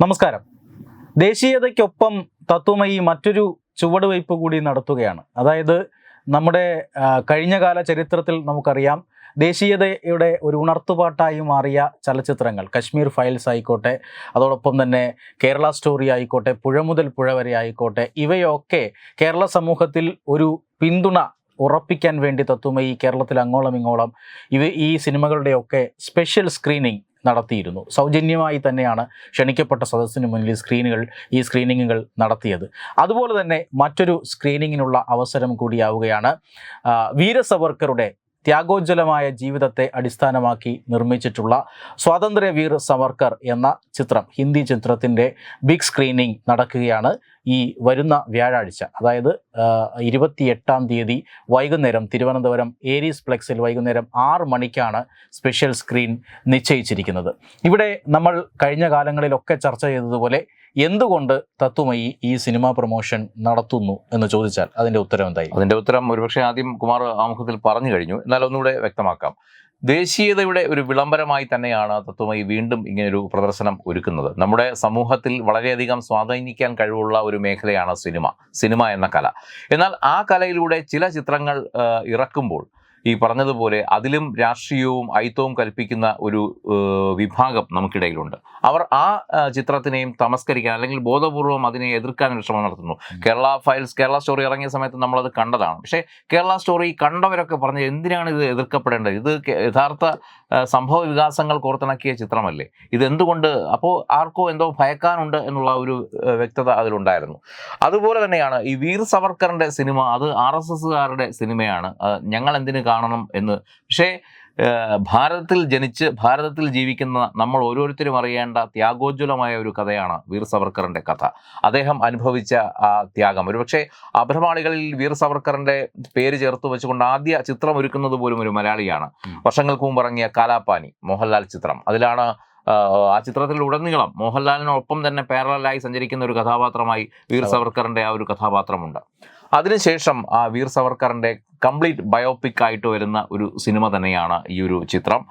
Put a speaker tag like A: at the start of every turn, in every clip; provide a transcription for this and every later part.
A: നമസ്കാരം. ദേശീയതയ്ക്കൊപ്പം തത്വമയി മറ്റൊരു ചുവടുവയ്പ് കൂടി നടത്തുകയാണ്. അതായത് നമ്മുടെ കഴിഞ്ഞ കഴിഞ്ഞകാല ചരിത്രത്തിൽ നമുക്കറിയാം ദേശീയതയുടെ ഒരു ഉണർത്തുപാട്ടായി മാറിയ ചലച്ചിത്രങ്ങൾ കശ്മീർ ഫയൽസ് ആയിക്കോട്ടെ അതോടൊപ്പം തന്നെ കേരള സ്റ്റോറി ആയിക്കോട്ടെ പുഴ മുതൽ പുഴ വരെ ആയിക്കോട്ടെ ഇവയൊക്കെ കേരള സമൂഹത്തിൽ ഒരു പിന്തുണ ഉറപ്പിക്കാൻ വേണ്ടി തത്വമയി കേരളത്തിൽ അങ്ങോളം ഇങ്ങോളം ഇവ ഈ സിനിമകളുടെയൊക്കെ സ്പെഷ്യൽ സ്ക്രീനിങ് നടത്തിയിരുന്നു. സൗജന്യമായി തന്നെയാണ് ക്ഷണിക്കപ്പെട്ട സദസ്സിന് മുന്നിൽ സ്ക്രീനുകൾ ഈ സ്ക്രീനിങ്ങുകൾ നടത്തിയത്. അതുപോലെ തന്നെ മറ്റൊരു സ്ക്രീനിങ്ങിനുള്ള അവസരം കൂടിയാവുകയാണ് വീരസവർക്കറുടെ ത്യാഗോജ്വലമായ ജീവിതത്തെ അടിസ്ഥാനമാക്കി നിർമ്മിച്ചിട്ടുള്ള സ്വാതന്ത്ര്യ വീർ സവർക്കർ എന്ന ചിത്രം ഹിന്ദി ചിത്രത്തിന്റെ ബിഗ് സ്ക്രീനിങ് നടക്കുകയാണ്. ഈ വരുന്ന വ്യാഴാഴ്ച അതായത് ഇരുപത്തിയെട്ടാം തീയതി വൈകുന്നേരം തിരുവനന്തപുരം ഏരീസ് പ്ലെക്സിൽ വൈകുന്നേരം ആറ് മണിക്കാണ് സ്പെഷ്യൽ സ്ക്രീൻ നിശ്ചയിച്ചിരിക്കുന്നത്. ഇവിടെ നമ്മൾ കഴിഞ്ഞ കാലങ്ങളിലൊക്കെ ചർച്ച ചെയ്തതുപോലെ എന്തുകൊണ്ട് തത്വമയി ഈ സിനിമ പ്രൊമോഷൻ നടത്തുന്നു എന്ന് ചോദിച്ചാൽ അതിന്റെ ഉത്തരം എന്തായി?
B: അതിന്റെ ഉത്തരം ഒരുപക്ഷെ ആദ്യം കുമാർ ആമുഖത്തിൽ പറഞ്ഞു കഴിഞ്ഞു. എന്നാൽ ഒന്നുകൂടെ വ്യക്തമാക്കാം. ദേശീയതയുടെ ഒരു വിളംബരമായി തന്നെയാണ് തത്വമായി വീണ്ടും ഇങ്ങനൊരു പ്രദർശനം ഒരുക്കുന്നത്. നമ്മുടെ സമൂഹത്തിൽ വളരെയധികം സ്വാധീനിക്കാൻ കഴിവുള്ള ഒരു മേഖലയാണ് സിനിമ സിനിമ എന്ന കല. എന്നാൽ ആ കലയിലൂടെ ചില ചിത്രങ്ങൾ ഇറക്കുമ്പോൾ ഈ പറഞ്ഞതുപോലെ അതിലും രാഷ്ട്രീയവും ഐത്തവും കൽപ്പിക്കുന്ന ഒരു വിഭാഗം നമുക്കിടയിലുണ്ട്. അവർ ആ ചിത്രത്തിനെയും തമസ്കരിക്കാൻ അല്ലെങ്കിൽ ബോധപൂർവം അതിനെ എതിർക്കാൻ ശ്രമം നടത്തുന്നു. കേരള ഫയൽസ് കേരള സ്റ്റോറി ഇറങ്ങിയ സമയത്ത് നമ്മളത് കണ്ടതാണ്. പക്ഷേ കേരള സ്റ്റോറി കണ്ടവരൊക്കെ പറഞ്ഞ് എന്തിനാണ് ഇത് എതിർക്കപ്പെടേണ്ടത്? ഇത് യഥാർത്ഥ സംഭവ വികാസങ്ങൾ കോർത്തിണക്കിയ ചിത്രമല്ലേ? ഇതെന്തുകൊണ്ട് അപ്പോൾ ആർക്കോ എന്തോ ഭയക്കാനുണ്ട് എന്നുള്ള ഒരു വ്യക്തത അതിലുണ്ടായിരുന്നു. അതുപോലെ തന്നെയാണ് ഈ വീർ സവർക്കറിന്റെ സിനിമ അത് ആർ എസ് എസ്സുകാരുടെ സിനിമയാണ്. ഞങ്ങൾ എന്തിനു കാണണം എന്ന്. പക്ഷേ ഭാരതത്തിൽ ജനിച്ച് ഭാരതത്തിൽ ജീവിക്കുന്ന നമ്മൾ ഓരോരുത്തരും അറിയേണ്ട ത്യാഗോജ്വലമായ ഒരു കഥയാണ് വീർ സവർക്കറിന്റെ കഥ. അദ്ദേഹം അനുഭവിച്ച ആ ത്യാഗം. ഒരുപക്ഷെ അഭ്രമാളികളിൽ വീർ സവർക്കറിന്റെ പേര് ചേർത്ത് വെച്ചുകൊണ്ട് ആദ്യ ചിത്രം ഒരുക്കുന്നത് പോലും ഒരു മലയാളിയാണ്. വർഷങ്ങൾക്ക് മുമ്പ് ഇറങ്ങിയ കാലാപ്പാനി മോഹൻലാൽ ചിത്രം. അതിലാണ് ആ, ആ ചിത്രത്തിൽ ഉടനീളം മോഹൻലാലിനൊപ്പം തന്നെ പാരലായി സഞ്ചരിക്കുന്ന ഒരു കഥാപാത്രമായി വീർ സവർക്കറിന്റെ ആ ഒരു കഥാപാത്രമുണ്ട്. അതിനുശേഷം ആ വീർ സവർക്കറിന്റെ കംപ്ലീറ്റ് ബയോപിക് ആയിട്ട് വരുന്ന ഒരു സിനിമ തന്നെയാണ് ഈ ഒരു ചിത്രം.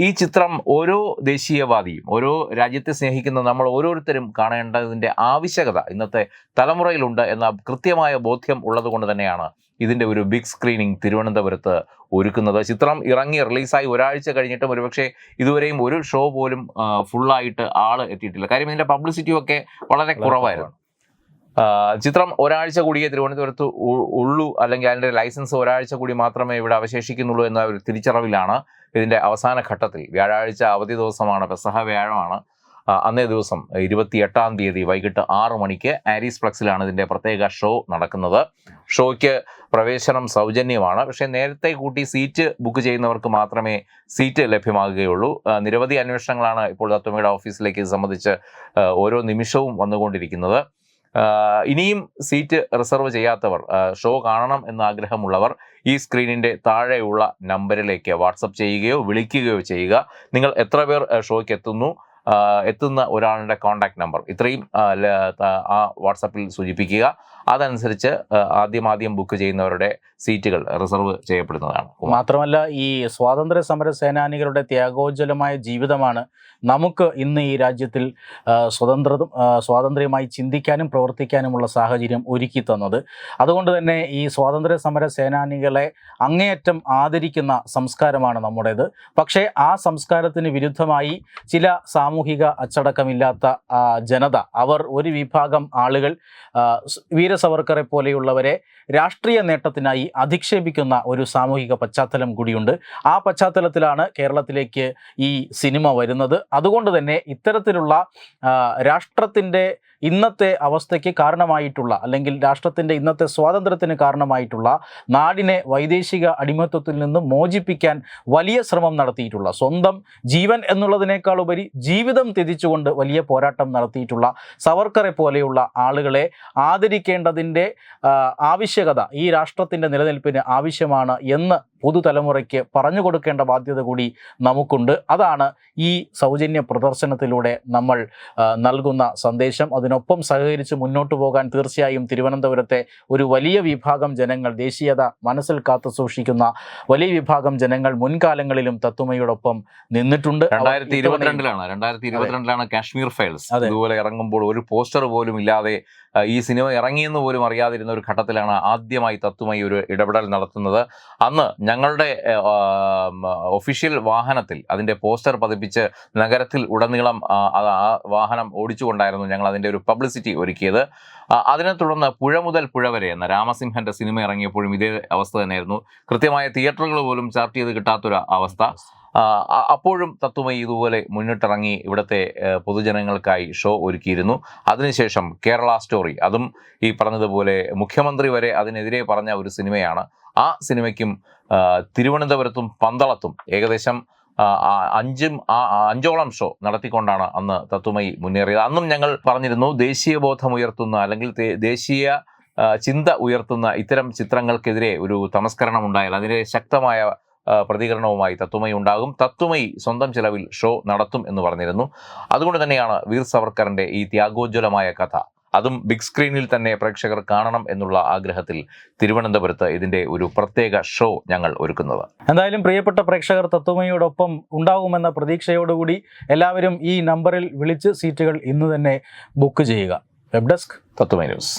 B: ഈ ചിത്രം ഓരോ ദേശീയവാദിയും ഓരോ രാജ്യത്തെ സ്നേഹിക്കുന്ന നമ്മൾ ഓരോരുത്തരും കാണേണ്ടതിന്റെ ആവശ്യകത ഇന്നത്തെ തലമുറയിലുണ്ട് എന്ന കൃത്യമായ ബോധ്യം ഉള്ളതുകൊണ്ട് തന്നെയാണ് ഇതിന്റെ ഒരു ബിഗ് സ്ക്രീനിങ് തിരുവനന്തപുരത്ത് ഒരുക്കുന്നത്. ചിത്രം ഇറങ്ങി റിലീസായി ഒരാഴ്ച കഴിഞ്ഞിട്ടും ഒരുപക്ഷെ ഇതുവരെയും ഒരു ഷോ പോലും ഫുള്ളായിട്ട് ആൾ എത്തിയിട്ടില്ല. കാര്യം ഇതിന്റെ പബ്ലിസിറ്റിയും ഒക്കെ വളരെ കുറവായിരുന്നു. ചിത്രം ഒരാഴ്ച കൂടിയേ തിരുവനന്തപുരത്ത് ഉള്ളൂ. അല്ലെങ്കിൽ അതിന്റെ ലൈസൻസ് ഒരാഴ്ച കൂടി മാത്രമേ ഇവിടെ അവശേഷിക്കുന്നുള്ളൂ എന്ന ഒരു തിരിച്ചറിവിലാണ് ഇതിന്റെ അവസാന ഘട്ടത്തിൽ. വ്യാഴാഴ്ച അവധി ദിവസമാണ് പെസഹ വ്യാഴമാണ്. അന്നേ ദിവസം ഇരുപത്തി എട്ടാം തീയതി വൈകിട്ട് ആറ് മണിക്ക് ആരീസ് ഫ്ലക്സിലാണ് ഇതിന്റെ പ്രത്യേക ഷോ നടക്കുന്നത്. ഷോയ്ക്ക് പ്രവേശനം സൗജന്യമാണ്. പക്ഷേ നേരത്തെ കൂട്ടി സീറ്റ് ബുക്ക് ചെയ്യുന്നവർക്ക് മാത്രമേ സീറ്റ് ലഭ്യമാകുകയുള്ളൂ. നിരവധി അന്വേഷണങ്ങളാണ് ഇപ്പോൾ തത്വമയുടെ ഓഫീസിലേക്ക് സംബന്ധിച്ച് ഓരോ നിമിഷവും വന്നുകൊണ്ടിരിക്കുന്നത്. ഇനിയും സീറ്റ് റിസർവ് ചെയ്യാത്തവർ ഷോ കാണണം എന്ന ആഗ്രഹമുള്ളവർ ഈ സ്ക്രീനിന്റെ താഴെയുള്ള നമ്പറിലേക്ക് വാട്സപ്പ് ചെയ്യുകയോ വിളിക്കുകയോ ചെയ്യുക. നിങ്ങൾ എത്ര പേർ ഷോയ്ക്ക് എത്തുന്നു? എത്തുന്ന ഒരാളുടെ കോൺടാക്ട് നമ്പർ. ഇത്രയും ആ, വാട്സപ്പിൽ സൂചിപ്പിക്കുക. അതനുസരിച്ച് ആദ്യമാദ്യം ആദ്യം ആദ്യം ബുക്ക് ചെയ്യുന്നവരുടെ സീറ്റുകൾ റിസർവ് ചെയ്യപ്പെടുന്നതാണ്.
A: മാത്രമല്ല ഈ സ്വാതന്ത്ര്യ സമര സേനാനികളുടെ ത്യാഗോജ്വലമായ ജീവിതമാണ് നമുക്ക് ഇന്ന് ഈ രാജ്യത്തിൽ സ്വതന്ത്ര സ്വാതന്ത്ര്യമായി ചിന്തിക്കാനും പ്രവർത്തിക്കാനുമുള്ള സാഹചര്യം ഒരുക്കി തന്നത്. അതുകൊണ്ട് തന്നെ ഈ സ്വാതന്ത്ര്യ സമര സേനാനികളെ അങ്ങേയറ്റം ആദരിക്കുന്ന സംസ്കാരമാണ് നമ്മുടേത്. പക്ഷേ ആ സംസ്കാരത്തിന് വിരുദ്ധമായി ചില സാമൂഹിക അച്ചടക്കമില്ലാത്ത ജനത അവർ ഒരു വിഭാഗം ആളുകൾ സ് വീര സവർക്കറെ പോലെയുള്ളവരെ രാഷ്ട്രീയ നേട്ടത്തിനായി അധിക്ഷേപിക്കുന്ന ഒരു സാമൂഹിക പശ്ചാത്തലം കൂടിയുണ്ട്. ആ പശ്ചാത്തലത്തിലാണ് കേരളത്തിലേക്ക് ഈ സിനിമ വരുന്നത്. അതുകൊണ്ട് തന്നെ ഇത്തരത്തിലുള്ള രാഷ്ട്രത്തിന്റെ ഇന്നത്തെ അവസ്ഥയ്ക്ക് കാരണമായിട്ടുള്ള അല്ലെങ്കിൽ രാഷ്ട്രത്തിന്റെ ഇന്നത്തെ സ്വാതന്ത്ര്യത്തിന് കാരണമായിട്ടുള്ള നാടിനെ വൈദേശിക അടിമത്വത്തിൽ നിന്ന് മോചിപ്പിക്കാൻ വലിയ ശ്രമം നടത്തിയിട്ടുള്ള സ്വന്തം ജീവൻ എന്നുള്ളതിനേക്കാൾ ഉപരി ജീവിതം ത്യജിച്ചുകൊണ്ട് വലിയ പോരാട്ടം നടത്തിയിട്ടുള്ള സവർക്കറെ പോലെയുള്ള ആളുകളെ ആദരിക്കേണ്ട ചെയ്യേണ്ടതിന്റെ ആവശ്യകത ഈ രാഷ്ട്രത്തിന്റെ നിലനിൽപ്പിന് ആവശ്യമാണ് എന്ന് പുതുതലമുറയ്ക്ക് പറഞ്ഞു കൊടുക്കേണ്ട ബാധ്യത കൂടി നമുക്കുണ്ട്. അതാണ് ഈ സൗജന്യ പ്രദർശനത്തിലൂടെ നമ്മൾ നൽകുന്ന സന്ദേശം. അതിനൊപ്പം സഹകരിച്ച് മുന്നോട്ട് പോകാൻ തീർച്ചയായും തിരുവനന്തപുരത്തെ ഒരു വലിയ വിഭാഗം ജനങ്ങൾ ദേശീയത മനസ്സിൽ കാത്തു സൂക്ഷിക്കുന്ന വലിയ വിഭാഗം ജനങ്ങൾ മുൻകാലങ്ങളിലും തത്തുമയോടൊപ്പം നിന്നിട്ടുണ്ട്.
B: രണ്ടായിരത്തി ഇരുപത്തിരണ്ടിലാണ്. രണ്ടായിരത്തി ഇരുപത്തിരണ്ടിലാണ് കാശ്മീർ ഫയൽസ്. അതുപോലെ ഇറങ്ങുമ്പോൾ ഒരു പോസ്റ്റർ പോലും ഇല്ലാതെ ഈ സിനിമ ഇറങ്ങിയെന്ന് പോലും അറിയാതിരുന്ന ഒരു ഘട്ടത്തിലാണ് ആദ്യമായി തത്വമായി ഒരു ഇടപെടൽ നടത്തുന്നത്. അന്ന് ഞങ്ങളുടെ ഒഫീഷ്യൽ വാഹനത്തിൽ അതിന്റെ പോസ്റ്റർ പതിപ്പിച്ച് നഗരത്തിൽ ഉടനീളം ആ, വാഹനം ഓടിച്ചുകൊണ്ടായിരുന്നു ഞങ്ങൾ അതിന്റെ ഒരു പബ്ലിസിറ്റി ഒരുക്കിയത്. അതിനെ തുടർന്ന് പുഴ മുതൽ പുഴ വരെ എന്ന രാമസിംഹന്റെ സിനിമ ഇറങ്ങിയപ്പോഴും ഇതേ അവസ്ഥ തന്നെയായിരുന്നു. കൃത്യമായ തിയേറ്ററുകൾ പോലും ചാർട്ട് ചെയ്ത് കിട്ടാത്തൊരു അവസ്ഥ. അപ്പോഴും തത്വമയി ഇതുപോലെ മുന്നിട്ടിറങ്ങി ഇവിടുത്തെ പൊതുജനങ്ങൾക്കായി ഷോ ഒരുക്കിയിരുന്നു. അതിനുശേഷം കേരള സ്റ്റോറി അതും ഈ പറഞ്ഞതുപോലെ മുഖ്യമന്ത്രി വരെ അതിനെതിരെ പറഞ്ഞ ഒരു സിനിമയാണ്. ആ സിനിമയ്ക്കും തിരുവനന്തപുരത്തും പന്തളത്തും ഏകദേശം അഞ്ചും അഞ്ചോളം ഷോ നടത്തിക്കൊണ്ടാണ് അന്ന് തത്വമയി മുന്നേറിയത്. അന്നും ഞങ്ങൾ പറഞ്ഞിരുന്നു ദേശീയ ബോധം ഉയർത്തുന്ന അല്ലെങ്കിൽ ദേശീയ ചിന്ത ഉയർത്തുന്ന ഇത്തരം ചിത്രങ്ങൾക്കെതിരെ ഒരു തമസ്കരണം ഉണ്ടായാൽ അതിനെ ശക്തമായ പ്രതികരണവുമായി തത്വമയി ഉണ്ടാകും. തത്വമയി സ്വന്തം ചിലവിൽ ഷോ നടത്തും എന്ന് പറഞ്ഞിരുന്നു. അതുകൊണ്ട് തന്നെയാണ് വീർ സവർക്കറിന്റെ ഈ ത്യാഗോജ്വലമായ കഥ. അതും ബിഗ് സ്ക്രീനിൽ തന്നെ പ്രേക്ഷകർ കാണണം എന്നുള്ള ആഗ്രഹത്തിൽ തിരുവനന്തപുരത്ത് ഇതിന്റെ ഒരു പ്രത്യേക ഷോ ഞങ്ങൾ ഒരുക്കുന്നത്.
A: എന്തായാലും പ്രിയപ്പെട്ട പ്രേക്ഷകർ തത്വമയോടൊപ്പം ഉണ്ടാകുമെന്ന പ്രതീക്ഷയോടുകൂടി എല്ലാവരും ഈ നമ്പറിൽ വിളിച്ച് സീറ്റുകൾ ഇന്ന് തന്നെ ബുക്ക് ചെയ്യുക. Web desk.
B: തത്വമൈ ന്യൂസ്.